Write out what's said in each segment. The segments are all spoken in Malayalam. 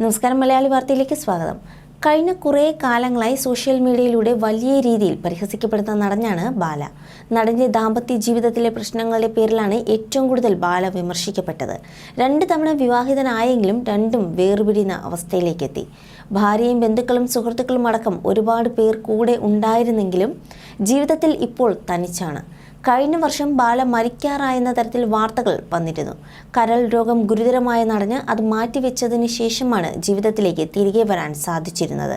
നമസ്കാരം മലയാളി വാർത്തയിലേക്ക് സ്വാഗതം. കഴിഞ്ഞ കുറേ കാലങ്ങളായി സോഷ്യൽ മീഡിയയിലൂടെ വലിയ രീതിയിൽ പരിഹസിക്കപ്പെടുന്ന നടനാണ് ബാല. നടന്റെ ദാമ്പത്യ ജീവിതത്തിലെ പ്രശ്നങ്ങളുടെ പേരിലാണ് ഏറ്റവും കൂടുതൽ ബാല വിമർശിക്കപ്പെട്ടത്. രണ്ട് തവണ വിവാഹിതനായെങ്കിലും രണ്ടും വേർപിടിയുന്ന അവസ്ഥയിലേക്കെത്തി. ഭാര്യയും ബന്ധുക്കളും സുഹൃത്തുക്കളും അടക്കം ഒരുപാട് പേർ കൂടെ ഉണ്ടായിരുന്നെങ്കിലും ജീവിതത്തിൽ ഇപ്പോൾ തനിച്ചാണ്. കഴിഞ്ഞ വർഷം ബാല മരിക്കാറായെന്ന തരത്തിൽ വാർത്തകൾ വന്നിരുന്നു. കരൾ രോഗം ഗുരുതരമായി നടഞ്ഞ് അത് മാറ്റിവെച്ചതിന് ശേഷമാണ് ജീവിതത്തിലേക്ക് തിരികെ വരാൻ സാധിച്ചിരുന്നത്.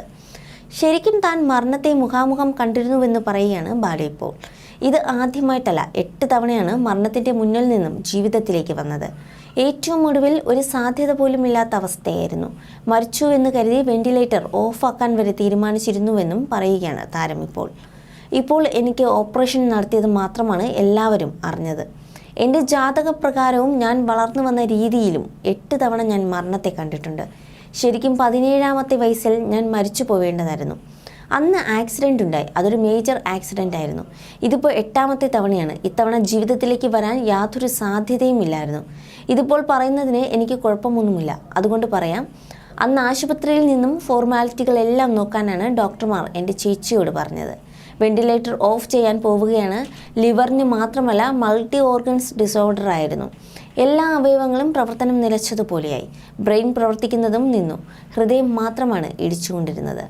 ശരിക്കും താൻ മരണത്തെ മുഖാമുഖം കണ്ടിരുന്നുവെന്ന് പറയുകയാണ് ബാല ഇപ്പോൾ. ഇത് ആദ്യമായിട്ടല്ല എട്ട് തവണയാണ് മരണത്തിന്റെ മുന്നിൽ നിന്നും ജീവിതത്തിലേക്ക് വന്നത്. ഏറ്റവും ഒടുവിൽ ഒരു സാധ്യത പോലും ഇല്ലാത്ത അവസ്ഥയായിരുന്നു. മരിച്ചു എന്ന് കരുതി വെന്റിലേറ്റർ ഓഫാക്കാൻ വരെ തീരുമാനിച്ചിരുന്നുവെന്നും പറയുകയാണ് താരം ഇപ്പോൾ. ഇപ്പോൾ എനിക്ക് ഓപ്പറേഷൻ നടത്തിയത് മാത്രമാണ് എല്ലാവരും അറിഞ്ഞത്. എന്റെ ജാതകപ്രകാരവും ഞാൻ വളർന്നു വന്ന രീതിയിലും എട്ട് തവണ ഞാൻ മരണത്തെ കണ്ടിട്ടുണ്ട്. ശരിക്കും പതിനേഴാമത്തെ വയസ്സിൽ ഞാൻ മരിച്ചു പോവേണ്ടതായിരുന്നു. അന്ന് ആക്സിഡന്റ് ഉണ്ടായി. അതൊരു മേജർ ആക്സിഡന്റ് ആയിരുന്നു. ഇതിപ്പോൾ എട്ടാമത്തെ തവണയാണ്. ഇത്തവണ ജീവിതത്തിലേക്ക് വരാൻ യാതൊരു സാധ്യതയും ഇല്ലായിരുന്നു. ഇതിപ്പോൾ പറയുന്നതിന് എനിക്ക് കുഴപ്പമൊന്നുമില്ല. അതുകൊണ്ട് പറയാം. അന്ന് ആശുപത്രിയിൽ നിന്നും ഫോർമാലിറ്റികളെല്ലാം നോക്കാനാണ് ഡോക്ടർമാർ എന്റെ ചേച്ചിയോട് പറഞ്ഞത്. വെന്റിലേറ്റർ ഓഫ് ചെയ്യാൻ പോവുകയാണ്. ലിവറിന് മാത്രമല്ല മൾട്ടി ഓർഗൻസ് ഡിസോർഡർ ആയിരുന്നു. എല്ലാ അവയവങ്ങളും പ്രവർത്തനം നിലച്ചതുപോലെയായി. ബ്രെയിൻ പ്രവർത്തിക്കുന്നതും നിന്നു. ഹൃദയം മാത്രമാണ് ഇടിച്ചുകൊണ്ടിരുന്നത്.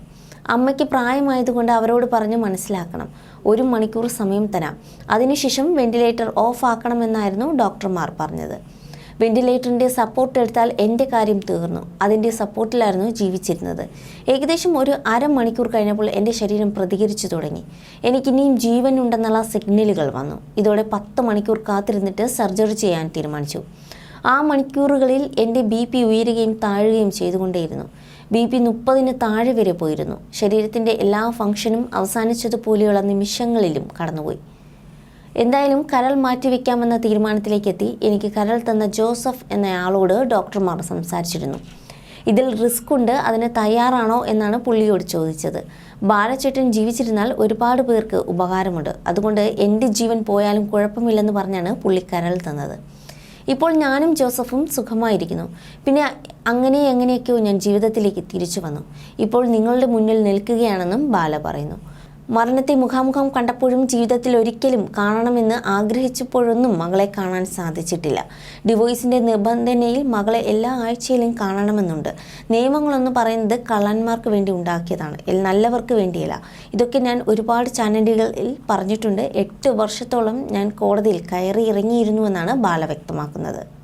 അമ്മയ്ക്ക് പ്രായമായതുകൊണ്ട് അവരോട് പറഞ്ഞ് മനസ്സിലാക്കണം. ഒരു മണിക്കൂർ സമയം തരാം. അതിനുശേഷം വെന്റിലേറ്റർ ഓഫ് ആക്കണമെന്നായിരുന്നു ഡോക്ടർമാർ പറഞ്ഞത്. വെന്റിലേറ്ററിന്റെ സപ്പോർട്ട് എടുത്താൽ എന്റെ കാര്യം തീർന്നു. അതിന്റെ സപ്പോർട്ടിലായിരുന്നു ജീവിച്ചിരുന്നത്. ഏകദേശം ഒരു അരമണിക്കൂർ കഴിഞ്ഞപ്പോൾ എന്റെ ശരീരം പ്രതികരിച്ചു തുടങ്ങി. എനിക്കിനിയും ജീവൻ ഉണ്ടെന്നുള്ള സിഗ്നലുകൾ വന്നു. ഇതോടെ പത്ത് മണിക്കൂർ കാത്തിരുന്നിട്ട് സർജറി ചെയ്യാൻ തീരുമാനിച്ചു. ആ മണിക്കൂറുകളിൽ എന്റെ ബി പി ഉയരുകയും താഴുകയും ചെയ്തുകൊണ്ടേയിരുന്നു. ബി പി മുപ്പതിന് താഴെ വരെ പോയിരുന്നു. ശരീരത്തിന്റെ എല്ലാ ഫംഗ്ഷനും അവസാനിച്ചതുപോലെയുള്ള നിമിഷങ്ങളിലും കടന്നുപോയി. എന്തായാലും കരൾ മാറ്റിവെക്കാമെന്ന തീരുമാനത്തിലേക്ക് എത്തി എനിക്ക് കരൾ തന്ന ജോസഫ് എന്നയാളോട് ഡോക്ടർമാർ സംസാരിച്ചിരുന്നു. ഇതിൽ റിസ്ക് ഉണ്ട് അതിന് തയ്യാറാണോ എന്നാണ് പുള്ളിയോട് ചോദിച്ചത്. ബാലചേട്ടൻ ജീവിച്ചിരുന്നാൽ ഒരുപാട് പേർക്ക് ഉപകാരമുണ്ട്. അതുകൊണ്ട് എന്റെ ജീവൻ പോയാലും കുഴപ്പമില്ലെന്ന് പറഞ്ഞാണ് പുള്ളി കരൾ തന്നത്. ഇപ്പോൾ ഞാനും ജോസഫും സുഖമായിരിക്കുന്നു. പിന്നെ അങ്ങനെ എങ്ങനെയൊക്കെയോ ഞാൻ ജീവിതത്തിലേക്ക് തിരിച്ചു വന്നു. ഇപ്പോൾ നിങ്ങളുടെ മുന്നിൽ നിൽക്കുകയാണെന്നും ബാല പറയുന്നു. മരണത്തെ മുഖാമുഖം കണ്ടപ്പോഴും ജീവിതത്തിൽ ഒരിക്കലും കാണണമെന്ന് ആഗ്രഹിച്ചപ്പോഴൊന്നും മകളെ കാണാൻ സാധിച്ചിട്ടില്ല. ഡിവോഴ്സിന്റെ നിബന്ധനയിൽ മകളെ എല്ലാ ആഴ്ചയിലും കാണണമെന്നുണ്ട്. നിയമങ്ങളൊന്നും പറയുന്നത് കള്ളന്മാർക്ക് വേണ്ടി ഉണ്ടാക്കിയതാണ്. നല്ലവർക്ക് വേണ്ടിയല്ല. ഇതൊക്കെ ഞാൻ ഒരുപാട് ചാനലുകളിൽ പറഞ്ഞിട്ടുണ്ട്. എട്ട് വർഷത്തോളം ഞാൻ കോടതിയിൽ കയറി ഇറങ്ങിയിരുന്നുവെന്നാണ് ബാല വ്യക്തമാക്കുന്നത്.